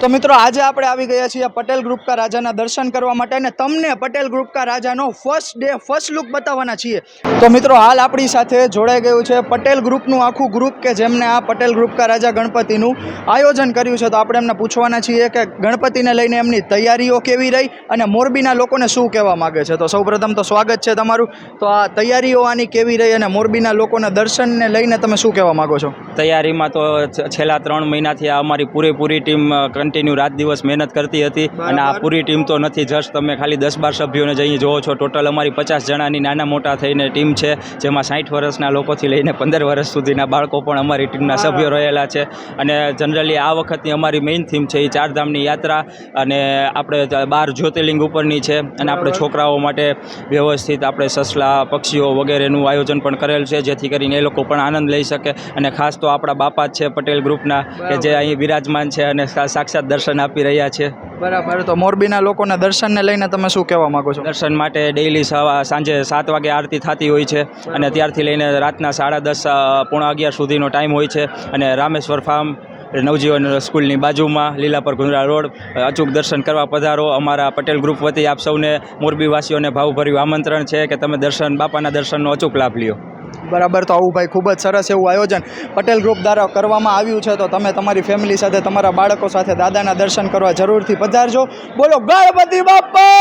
તો મિત્રો, આજે આપણે આવી ગયા છીએ પટેલ ગ્રુપ કા રાજાના દર્શન કરવા માટે અને તમને પટેલ ગ્રુપ કા રાજાનો ફર્સ્ટ ડે ફર્સ્ટ લુક બતાવવાના છીએ. તો મિત્રો, હાલ આપણી સાથે જોડાઈ ગયું છે પટેલ ગ્રુપનું આખું ગ્રુપ કે જેમને આ પટેલ ગ્રુપ કા રાજા ગણપતિનું આયોજન કર્યું છે. તો આપણે એમને પૂછવાના છીએ કે ગણપતિને લઈને એમની તૈયારીઓ કેવી રહી અને મોરબીના લોકોને શું કહેવા માગે છે? તો સૌપ્રથમ તો સ્વાગત છે તમારું. તો આ તૈયારીઓ આની કેવી રહી અને મોરબીના લોકોના દર્શનને લઈને તમે શું કહેવા માગો છો? તૈયારીમાં તો છેલ્લા ત્રણ મહિનાથી આ અમારી પૂરેપૂરી ટીમ કન્ટિન્યુ રાત દિવસ મહેનત કરતી હતી અને આ પૂરી ટીમ તો નથી જસ્ટ તમે ખાલી દસ બાર સભ્યોને જ અહીં જોવો છો. ટોટલ અમારી પચાસ જણાની નાના મોટા થઈને ટીમ છે જેમાં સાઠ વર્ષના લોકોથી લઈને પંદર વર્ષ સુધીના બાળકો પણ અમારી ટીમના સભ્યો રહેલા છે. અને જનરલી આ વખતની અમારી મેઇન થીમ છે એ ચારધામની યાત્રા અને આપણે બાર જ્યોતિર્લિંગ ઉપરની છે અને આપણે છોકરાઓ માટે વ્યવસ્થિત આપણે સસલા પક્ષીઓ વગેરેનું આયોજન પણ કરેલ છે જેથી કરીને એ લોકો પણ આનંદ લઈ શકે. અને ખાસ તો આપણા બાપા જ છે પટેલ ગ્રુપના કે જે અહીં બિરાજમાન છે અને સા- સાક્ષાત દર્શન આપી રહ્યા છે. બરાબર તો મોરબીના લોકોના દર્શનને લઈને તમે શું કહેવા માગો છો? દર્શન માટે ડેઈલી સાંજે સાત વાગે આરતી થતી હોય છે અને ત્યારથી લઈને રાતના સાડા દસ પોણા અગિયાર સુધીનો ટાઈમ હોય છે અને રામેશ્વર ફાર્મ નવજીવન સ્કૂલની બાજુમાં લીલાપર ગુંદરા રોડ અચૂક દર્શન કરવા પધારો. અમારા પટેલ ગ્રુપ વતી આપ સૌને મોરબીવાસીઓને ભાવભર્યું આમંત્રણ છે કે તમે દર્શન બાપાના દર્શનનો અચૂક લાભ લ્યો. બરાબર તો આવું ભાઈ ખૂબ જ સરસ એવું આયોજન પટેલ ગ્રુપ દ્વારા કરવામાં આવ્યું છે. તો તમે તમારી ફેમિલી સાથે, તમારા બાળકો સાથે દાદાના દર્શન કરવા જરૂરથી પધારજો. બોલો ગણપતિ બાપા!